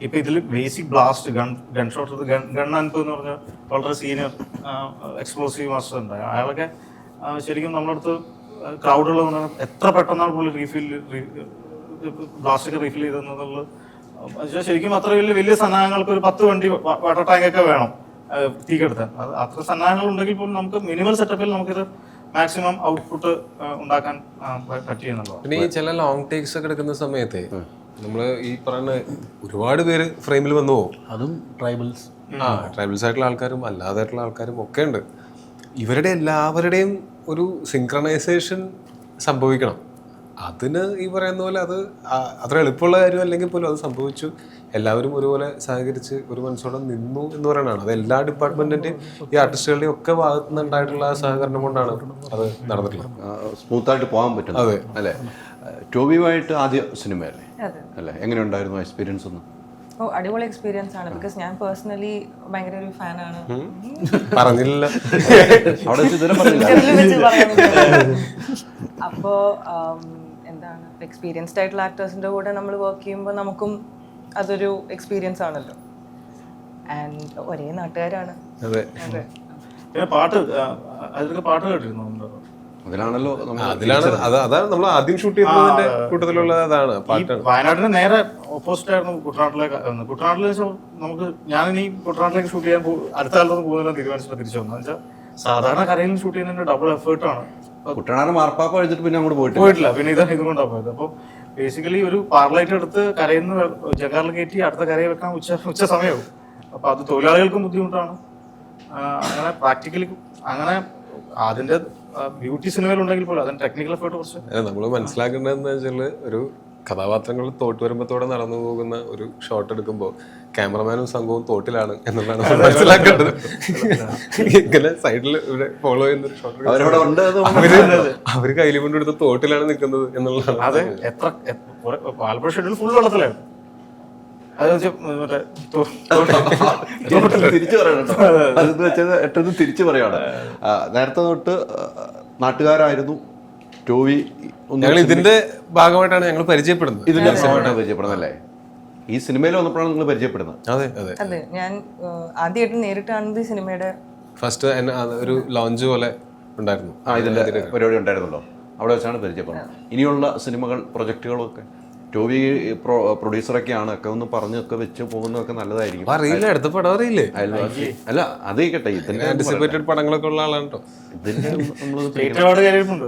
ഇപ്പൊ ഇതിൽ basic blast gun gun shot gun gun Anbu എന്ന് പറഞ്ഞാൽ വളരെ സീനിയർ എക്സ്പ്ലോസീവ് മാസ്റ്റർ ഉണ്ട്. അയാളൊക്കെ ശരിക്കും നമ്മുടെ അടുത്ത് ക്രൗഡുകൾ എത്ര പെട്ടെന്നാണ് പുള്ളി റീഫിൽ ബ്ലാസ്റ്റൊക്കെ റീഫിൽ ചെയ്തെന്നുള്ളത് ശരിക്കും അത്ര വലിയ വലിയ സന്നാഹങ്ങൾക്ക് ഒരു പത്ത് വണ്ടി വാട്ടർ ടാങ്ക് ഒക്കെ വേണം തീക്കെടുത്താൻ. തീ കെടുത്താൻ അത് അത്ര സന്നാഹങ്ങൾ ഉണ്ടെങ്കിൽ പോലും നമുക്ക് മിനിമം സെറ്റപ്പിൽ നമുക്കിത് മാക്സിമം ഔട്ട്പുട്ട് ഉണ്ടാക്കാൻ പറ്റിയെന്നുള്ളത് പിന്നെ ഈ ചില ലോങ് ടേക്സ് ഒക്കെ എടുക്കുന്ന സമയത്ത് നമ്മൾ ഈ പറയുന്ന ഒരുപാട് പേര് ഫ്രെയിമിൽ വന്നു പോകും അതും ട്രൈബൽസ് ആ ട്രൈബൽസ് ആയിട്ടുള്ള ആൾക്കാരും അല്ലാതായിട്ടുള്ള ആൾക്കാരും ഒക്കെ ഉണ്ട്. ഇവരുടെ എല്ലാവരുടെയും ഒരു സിങ്ക്രണൈസേഷൻ സംഭവിക്കണം. അതിന് ഈ പറയുന്ന പോലെ അത് അത്ര എളുപ്പമുള്ള കാര്യം അല്ലെങ്കിൽ പോലും അത് സംഭവിച്ചു. എല്ലാവരും ഒരുപോലെ സഹകരിച്ച് ഒരു മനസ്സോടെ നിന്നു എന്ന് പറയുന്നതാണ്. അത് എല്ലാ ഡിപ്പാർട്ട്മെന്റിന്റെയും ഈ ആർട്ടിസ്റ്റുകളുടെയും ഒക്കെ ഭാഗത്തു നിന്നുണ്ടായിട്ടുള്ള ആ സഹകരണം കൊണ്ടാണ് അത് നടന്നിട്ടുള്ളത്. സ്മൂത്തായിട്ട് പോകാൻ പറ്റും അതെ. അല്ലെ? ടോബിയുമായിട്ട് ആദ്യ സിനിമയല്ലേ? അല്ലേ? എങ്ങനെയുണ്ടായിരുന്നു എക്സ്പീരിയൻസ് ഒന്ന്? ഓ അടിപൊളി എക്സ്പീരിയൻസ് ആണ്. ബിക്കോസ് ഞാൻ പേഴ്സണലി ഭയങ്കര ഒരു ഫാനാണ് പറഞ്ഞില്ല. അപ്പോ എന്താണ്? എക്സ്പീരിയൻസ്ഡ് ആയിട്ടുള്ള ആക്ടേഴ്സിന്റെ കൂടെ നമ്മൾ വർക്ക് ചെയ്യുമ്പോൾ നമുക്കും അതൊരു എക്സ്പീരിയൻസ് ആണല്ലോ. ആൻഡ് ഒരേ നാട്ടുകാരാണ്. അതെ. പാട്ട് അതിലൊക്കെ പാട്ട് കേട്ടിരുന്നു? അതിലാണല്ലോ നമ്മൾ അതിലാണ് അതാണ് നമ്മൾ ആദ്യം ഷൂട്ട് ചെയ്തതിന്റെ കൂട്ടത്തിലുള്ള അതാണ് വയനാട്ടിന് നേരെ ഓപ്പോസിറ്റ് ആയിരുന്നു കുട്ടനാട്ടിലേക്ക് കുട്ടനാട്ടിലെ നമുക്ക് ഞാൻ നമുക്ക് ഞാനിനി കുട്ടനാട്ടിലേക്ക് ഷൂട്ട് ചെയ്യാൻ അടുത്ത കാലത്ത് പോകുന്നില്ല തീരുമാനിച്ചിട്ട് തിരിച്ചു വന്നത് വെച്ചാൽ സാധാരണ കരയിൽ ഷൂട്ട് ചെയ്യുന്നതിന്റെ ഡബിൾ എഫേർട്ട് ആണ്. കുട്ടനാട് മാർപ്പാപ്പ കഴിച്ചിട്ട് പിന്നെ അങ്ങോട്ട് പോയിട്ട് പോയിട്ടില്ല. പിന്നെ ഇതാണ് ഇതുകൊണ്ടാണ് പോയത്. അപ്പോൾ ബേസിക്കലി ഒരു പാർലൈറ്റ് എടുത്ത് കരയിൽ നിന്ന് ജഗാറിൽ കയറ്റി അടുത്ത കരയിൽ വെക്കാൻ ഉച്ച ഉച്ച സമയവും അപ്പൊ അത് തൊഴിലാളികൾക്കും ബുദ്ധിമുട്ടാണ്. അങ്ങനെ പ്രാക്ടിക്കലി അങ്ങനെ അതിന്റെ ബ്യൂട്ടി സിനിമയിലുണ്ടെങ്കിൽ പോലും അതിന് ടെക്നിക്കൽ എഫേർട്ട് കുറച്ച്. നമ്മൾ മനസ്സിലാക്കേണ്ടതെന്ന് വെച്ചാൽ ഒരു കഥാപാത്രങ്ങൾ തോട്ട് വരുമ്പത്തോടെ നടന്നു പോകുന്ന ഒരു ഷോട്ട് എടുക്കുമ്പോൾ ക്യാമറമാനും സംഘവും തോട്ടിലാണ് എന്നുള്ളതാണ് മനസ്സിലാക്കേണ്ടത്. ഇങ്ങനെ സൈഡിൽ ഇവിടെ ഫോളോ ചെയ്യുന്ന ഒരു ഷോട്ട് അവരവിടെ ഉണ്ട് എന്ന് അവർ അവർ കയ്യിൽ കൊണ്ടെടുത്ത് തോട്ടിലാണ് നിൽക്കുന്നത് എന്നുള്ളതാണ്. അതെ എത്ര ആലപ്പുഴ ഷെഡ്യൂൾ ഫുൾ വെള്ളത്തിലായിരുന്നു അത് വെച്ച് മറ്റേ തോ- തിരിച്ചു പറയണം കേട്ടോ. അതെന്ന് വെച്ചാൽ തിരിച്ചു പറയാണ് നേരത്തെ തൊട്ട് നാട്ടുകാരായിരുന്നു. ടോവി ഞങ്ങൾ ഇതിന്റെ ഭാഗമായിട്ടാണ് ഞങ്ങൾ പരിചയപ്പെടുന്നത്. ഇതിന്റെ ഭാഗമായിട്ടാണ് പരിചയപ്പെടുന്നത് അല്ലേ? ഈ സിനിമയിൽ വന്നപ്പോഴാണ് നിങ്ങൾ പരിചയപ്പെടുന്നത്. അതെ അതെ. അതെ. ഞാൻ ആദ്യമായിട്ട് നേരിട്ട് കാണുന്നത് ഈ സിനിമയുടെ ഫസ്റ്റ് ഒരു ലോഞ്ച് പോലെ ഉണ്ടായിരുന്നു. ആ ഇതിന്റെ പരിപാടി ഉണ്ടായിരുന്നല്ലോ. അവിടെ വെച്ചാണ് പരിചയപ്പെടുന്നത്. ഇനിയുള്ള സിനിമകൾ പ്രൊജക്ടുകളൊക്കെ? ടോവി പ്രൊ പ്രൊഡ്യൂസറൊക്കെയാണ്. ഒക്കെ ഒന്ന് പറഞ്ഞൊക്കെ വെച്ച് പോകുന്നതൊക്കെ നല്ലതായിരിക്കും. അറിയില്ല? അടുത്ത പടം അറിയില്ലേ? അയൽവാസി. അല്ല അത് കേട്ടെ. ഇതിന്റെ ആന്റിസിപ്പേറ്റഡ് പടങ്ങളൊക്കെ ഉള്ള ആളാണ് കേട്ടോ ഇതിന്റെ സ്റ്റേറ്റ് അവാർഡ് കയറിയിട്ടുണ്ട്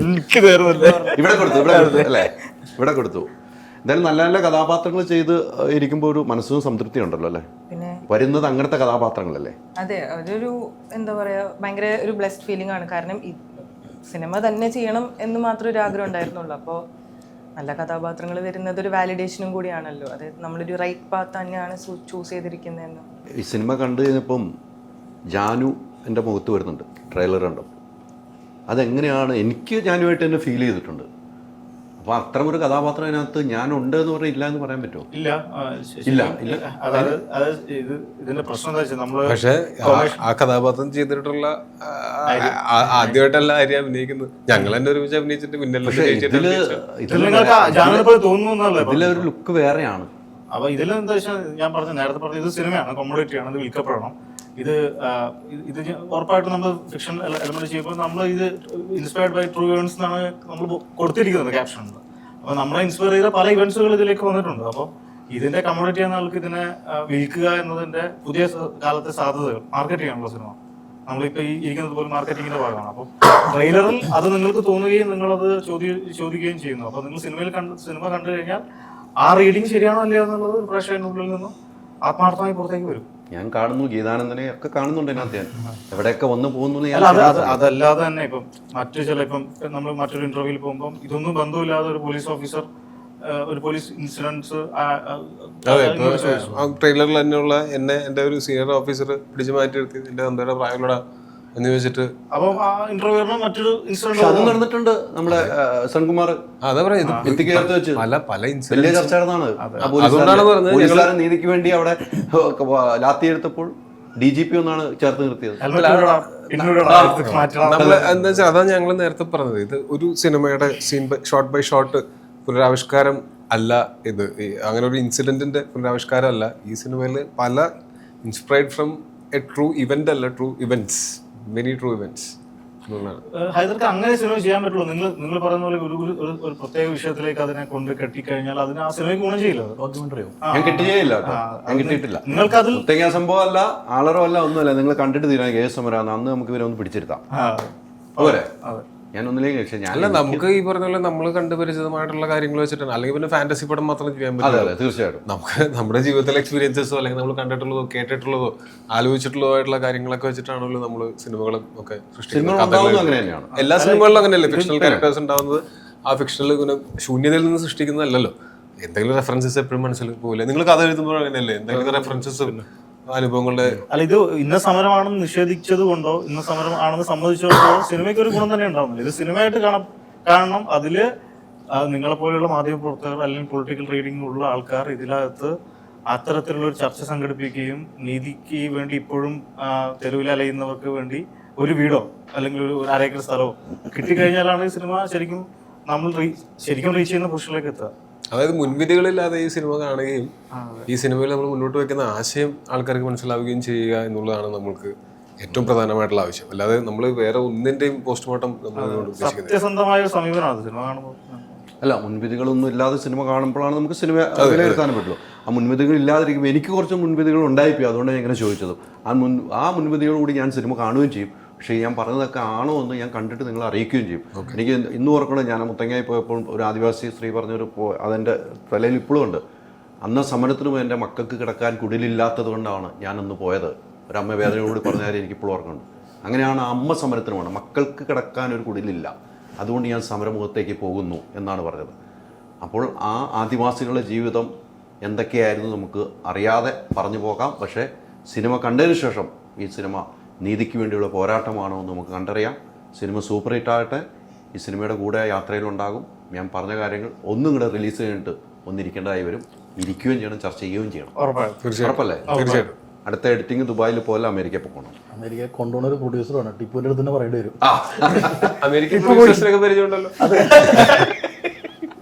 എനിക്ക് ഇവിടെ കൊടുത്തു ഇവിടെ കൊടുത്തു അല്ലേ? ഇവിടെ കൊടുത്തു. എന്തായാലും നല്ല നല്ല കഥാപാത്രങ്ങൾ ചെയ്ത് ഇരിക്കുമ്പോൾ ഒരു മനസ്സിനും സംതൃപ്തി ഉണ്ടല്ലോ അല്ലേ? പിന്നെ വരുന്നത് അങ്ങനത്തെ കഥാപാത്രങ്ങളല്ലേ? അതെ അതൊരു എന്താ പറയാ ഭയങ്കര ഒരു ബ്ലെസ്ഡ് ഫീലിംഗ് ആണ്. കാരണം സിനിമ തന്നെ ചെയ്യണം എന്ന് മാത്രം ഒരു ആഗ്രഹം ഉണ്ടായിരുന്നുള്ളൂ. അപ്പോൾ നല്ല കഥാപാത്രങ്ങൾ വരുന്നത് ഒരു വാലിഡേഷനും കൂടിയാണല്ലോ. അത് നമ്മളൊരു റൈറ്റ് പാത്ത് തന്നെയാണ് ചൂസ് ചെയ്തിരിക്കുന്നതെന്ന്. ഈ സിനിമ കണ്ടു കഴിഞ്ഞപ്പം ജാനു എന്റെ മുഖത്ത് വരുന്നുണ്ട്. ട്രെയിലർ കണ്ടപ്പോൾ. അതെങ്ങനെയാണ് എനിക്ക് ജാനുവായിട്ട് തന്നെ ഫീൽ ചെയ്തിട്ടുണ്ട്. അപ്പോൾ അത്തരം ഒരു കഥാപാത്രം അതിനകത്ത് ഞാനുണ്ട് എന്ന് പറഞ്ഞാൽ ഇല്ല. എന്ന് പറയാൻ പറ്റുമോ ഇല്ല ഇല്ല, ഇല്ല. അതായത് അത് ഇത് ഇതിന്റെ പ്രശ്നം എന്താ വെച്ചാൽ നമ്മൾ പക്ഷെ ആ കഥാപാത്രം ചെയ്തിട്ടുള്ള ആദ്യമായിട്ടല്ല ആര്യ അഭിനയിക്കുന്നത്. ഞങ്ങൾ തന്നെ ഒരുമിച്ച് അഭിനയിച്ചിട്ട് പിന്നെ ഇതിൽ ഇതിൽ ഇതിൽ നിങ്ങൾക്ക് ജാനപ്പോൾ തോന്നുന്നല്ലേ ഇതിലെ ഒരു ലുക്ക് വേറെയാണ്. അപ്പൊ ഇതിൽ എന്താ വെച്ചാൽ ഞാൻ പറഞ്ഞ നേരത്തെ പറഞ്ഞ ഇത് സിനിമയാണ് കോമഡിറ്റിയാണ് ഇത് വിൽക്കപ്പെടണം. ഇത് ഇത് ഉറപ്പായിട്ടും നമ്മൾ ഫിക്ഷൻ എലമെന്റ് ചെയ്യുമ്പോൾ നമ്മൾ ഇത് ഇൻസ്പയർഡ് ബൈ ട്രൂ ഇവന്റ്സ് എന്നാണ് നമ്മൾ കൊടുത്തിരിക്കുന്നത് ക്യാപ്ഷനിൽ അപ്പൊ നമ്മളെ ഇൻസ്പയർ ചെയ്ത പല ഇവന്റ്സുകൾ ഇതിലേക്ക് വന്നിട്ടുണ്ട്. അപ്പോൾ ഇതിന്റെ കമ്മ്യൂണിറ്റി എന്ന ആൾക്ക് ഇതിനെ വിൽക്കുക എന്നതിന്റെ പുതിയ കാലത്തെ സാധ്യതകൾ മാർക്കറ്റ് ചെയ്യാനുള്ള സിനിമ നമ്മളിപ്പോ ഈ ഇരിക്കുന്നത് പോലെ മാർക്കറ്റിംഗിന്റെ ഭാഗമാണ്. അപ്പോൾ ട്രെയിലറിൽ അത് നിങ്ങൾക്ക് തോന്നുകയും നിങ്ങളത് ചോദ്യ ചോദിക്കുകയും ചെയ്യുന്നു. അപ്പൊ നിങ്ങൾ സിനിമയിൽ കണ്ട് സിനിമ കണ്ടു കഴിഞ്ഞാൽ ആ റീഡിങ് ശരിയാണോ അല്ലയോ എന്നുള്ളത് പ്രേക്ഷകനുള്ളിൽ നിന്നും ആത്മാർത്ഥമായി പുറത്തേക്ക് വരും. ഞാൻ കാണുന്നു ഗീതാനന്ദനെ ഒക്കെ കാണുന്നുണ്ട് അതിനകത്ത് ഞാൻ. എവിടെയൊക്കെ വന്നു പോകുന്നു ഞാൻ അതല്ലാതെ തന്നെ ഇപ്പം മറ്റു ചില ഇപ്പം നമ്മൾ മറ്റൊരു ഇന്റർവ്യൂവിൽ പോകുമ്പോൾ ഇതൊന്നും ബന്ധമില്ലാതെ ഒരു പോലീസ് ഓഫീസർ ഒരു പോലീസ് ഇൻസിഡൻസ് അതെ ട്രെയിലറിൽ തന്നെയുള്ള എന്നെ എന്റെ ഒരു സീനിയർ ഓഫീസർ പിടിച്ചു മാറ്റി എടുത്ത് എന്റെ തന്തയുടെ പ്രായമുള്ള എന്ന് ചോദിച്ചിട്ട് അപ്പം ആ മറ്റൊരു അത് നടന്നിട്ടുണ്ട് നമ്മുടെ സൺകുമാർ അതാ പറയാ ഇത് എത്തിക്കേർത്ത് വെച്ച്. പല പല വലിയ ഇൻസിഡൻസ് ചർച്ച നടന്നാണ് ആ അതുകൊണ്ടാണ് പറഞ്ഞത് പോലീസുകാരൻ നീതിക്ക് വേണ്ടി അവിടെ ലാത്തി എടുത്തപ്പോൾ ഡി ജി പി ഒന്നാണ് ചേർത്ത് നിർത്തിയത്. എന്താ വെച്ചാൽ അതാണ് ഞങ്ങൾ നേരത്തെ പറഞ്ഞത്. ഇത് ഒരു സിനിമയുടെ scene short shot by shot പുനരാവിഷ്കാരം അല്ല ഇത്. അങ്ങനെ ഒരു ഇൻസിഡന്റിന്റെ പുനരാവിഷ്കാരം അല്ല. ഈ സിനിമയിൽ പല inspired from a true event അല്ല true events many true events ഹൈദർക്ക് അങ്ങനെ സിനിമ ചെയ്യാൻ പറ്റുള്ളൂ. നിങ്ങൾ നിങ്ങൾ പറയുന്ന പോലെ ഒരു ഒരു- പ്രത്യേക വിഷയത്തിലേക്ക് അതിനെ കൊണ്ട് കെട്ടിക്കഴിഞ്ഞാൽ അതിന് ആ സിനിമയ്ക്ക് ഗുണം ചെയ്യില്ല. ഡോക്യുമെന്ററിയോ ഞാൻ ഞാൻ കിട്ടിയിട്ടില്ല. നിങ്ങൾക്ക് അതിൽ മുത്തങ്ങ സംഭവമല്ല അല്ല ആളറോ അല്ല ഒന്നുമല്ല. നിങ്ങൾ കണ്ടിട്ട് തീരാൻ ഏത് സമരാന്ന്. അന്ന് നമുക്ക് ഇവരെ ഒന്ന് പിടിച്ചിരുത്താം. പോരെ? അതെ. ഞാൻ ഒന്നിലേക്ക് പക്ഷേ ഞാൻ അല്ല നമുക്ക് ഈ പറഞ്ഞ പോലെ നമ്മൾ കണ്ടുപരിചിതമായിട്ടുള്ള കാര്യങ്ങൾ വെച്ചിട്ടാണ്. അല്ലെങ്കിൽ പിന്നെ ഫാന്റസി പടം മാത്രം ചെയ്യാൻ അതെ അതെ തീർച്ചയായിട്ടും. നമുക്ക് നമ്മുടെ ജീവിതത്തിലെ എക്സ്പീരിയൻസസോ അല്ലെങ്കിൽ നമ്മൾ കണ്ടിട്ടുള്ളതോ കേട്ടിട്ടുള്ളതോ ആലോചിച്ചിട്ടുള്ളതോ ആയിട്ടുള്ള കാര്യങ്ങളൊക്കെ വെച്ചിട്ടാണല്ലോ നമ്മൾ സിനിമകളും ഒക്കെ സൃഷ്ടിക്കുന്നത്. എല്ലാ സിനിമകളിലും അങ്ങനെയല്ലേ? ഫിക്ഷണൽ ക്യാരക്ടേഴ്സ് ഉണ്ടാവുന്നത് ആ ഫിക്ഷണൽ ഇങ്ങനെ ശൂന്യതയിൽ നിന്ന് സൃഷ്ടിക്കുന്നതല്ലല്ലോ. എന്തെങ്കിലും റെഫറൻസസ് എപ്പോഴും മനസ്സിൽ പോലെ. നിങ്ങൾ കഥ എഴുതുമ്പോൾ അങ്ങനെയല്ലേ? എന്തെങ്കിലും റെഫറൻസസ് അനുഭവങ്ങളുടെ അല്ല ഇത് ഇന്ന സമരമാണെന്ന് നിഷേധിച്ചത് കൊണ്ടോ ഇന്ന സമരം ആണെന്ന് സമ്മതിച്ചതുകൊണ്ടോ സിനിമയ്ക്ക് ഒരു ഗുണം തന്നെ ഉണ്ടാവുന്നില്ല. ഇത് സിനിമയായിട്ട് കാണാം കാണണം അതിൽ നിങ്ങളെ പോലെയുള്ള മാധ്യമ പ്രവർത്തകർ അല്ലെങ്കിൽ പൊളിറ്റിക്കൽ റീഡിംഗ് ഉള്ള ആൾക്കാർ ഇതിനകത്ത് അത്തരത്തിലുള്ള ഒരു ചർച്ച സംഘടിപ്പിക്കുകയും നീതിക്ക് വേണ്ടി ഇപ്പോഴും തെരുവിൽ അലയുന്നവർക്ക് വേണ്ടി ഒരു വീടോ അല്ലെങ്കിൽ ഒരു അരേക്കർ സ്ഥലമോ കിട്ടിക്കഴിഞ്ഞാലാണ് ഈ സിനിമ ശരിക്കും നമ്മൾ ശരിക്കും റീച്ച് ചെയ്യുന്ന പുരുഷനിലേക്ക് എത്തുക. അതായത് മുൻവിധികളില്ലാതെ ഈ സിനിമ കാണുകയും ഈ സിനിമയിൽ നമ്മൾ മുന്നോട്ട് വെക്കുന്ന ആശയം ആൾക്കാർക്ക് മനസ്സിലാവുകയും ചെയ്യുക എന്നുള്ളതാണ് നമ്മൾക്ക് ഏറ്റവും പ്രധാനമായിട്ടുള്ള ആവശ്യം. അല്ലാതെ നമ്മൾ വേറെ ഒന്നിന്റെയും പോസ്റ്റ്മോർട്ടം നമ്മൾ അതുകൊണ്ട് സത്യസന്ധമായ ഒരു സമീപനമാണ് സിനിമ കാണുമ്പോൾ അല്ല മുൻവിധികളൊന്നും ഇല്ലാതെ സിനിമ കാണുമ്പോഴാണ് നമുക്ക് സിനിമ വിലയിരുത്താൻ പറ്റുള്ളൂ. ആ മുൻവിധികൾ ഇല്ലാതിരിക്കുമ്പോൾ എനിക്ക് കുറച്ച് മുൻവിധികൾ ഉണ്ടായിപ്പോയി അതുകൊണ്ടാണ് ഞാൻ ഇങ്ങനെ ചോദിച്ചത്. ആ മുൻ ആ മുൻവിധികളോട് ഞാൻ സിനിമ കാണുകയും ചെയ്യും. പക്ഷേ ഞാൻ പറഞ്ഞതൊക്കെ ആണോ എന്ന് ഞാൻ കണ്ടിട്ട് നിങ്ങൾ അറിയിക്കുകയും ചെയ്യും. എനിക്ക് ഇന്ന് ഓർക്കണം ഞാൻ മുത്തങ്ങായി പോയപ്പോൾ ഒരു ആദിവാസി സ്ത്രീ പറഞ്ഞൊരു പോ- അതെന്റെ തലയിൽ ഇപ്പോഴും ഉണ്ട്. അന്ന് സമരത്തിനും എന്റെ മക്കൾക്ക് കിടക്കാൻ കുടിലില്ലാത്തത് കൊണ്ടാണ് ഞാനന്ന് പോയത്. ഒരു അമ്മ വേദനയോട് പറഞ്ഞ കാര്യം എനിക്ക് ഇപ്പോഴും ഓർക്കുന്നുണ്ട് അങ്ങനെയാണ് അമ്മ അമ്മ പോകണം മക്കൾക്ക് കിടക്കാൻ ഒരു കുടിലില്ല. അതുകൊണ്ട് ഞാൻ സമരമുഖത്തേക്ക് പോകുന്നു എന്നാണ് പറഞ്ഞത്. അപ്പോൾ ആ ആദിവാസികളുടെ ജീവിതം എന്തൊക്കെയായിരുന്നു നമുക്ക് അറിയാതെ പറഞ്ഞു പോകാം. പക്ഷേ സിനിമ കണ്ടതിന് ശേഷം ഈ സിനിമ നീതിക്ക് വേണ്ടിയുള്ള പോരാട്ടമാണോ എന്ന് നമുക്ക് കണ്ടറിയാം. സിനിമ സൂപ്പർ ഹിറ്റ് ആകട്ടെ ഈ സിനിമയുടെ കൂടെ യാത്രയിലുണ്ടാകും. ഞാൻ പറഞ്ഞ കാര്യങ്ങൾ ഒന്നും കൂടെ റിലീസ് ചെയ്തിട്ട് ഒന്നിരിക്കേണ്ടതായി വരും. ഇരിക്കുകയും ചെയ്യണം ചർച്ച ചെയ്യുകയും ചെയ്യണം. ഉറപ്പല്ലേ? തീർച്ചയായിട്ടും അടുത്ത എഡിറ്റിംഗ് ദുബായിൽ പോലെ അമേരിക്ക പോകണം. അമേരിക്ക കൊണ്ടുപോകുന്ന ഒരു പ്രൊഡ്യൂസറാണ് ടിപ്പുവിന്റെ അടുത്ത് തന്നെ പറയേണ്ടി വരും. അമേരിക്കൻ പരിചയമുണ്ടല്ലോ.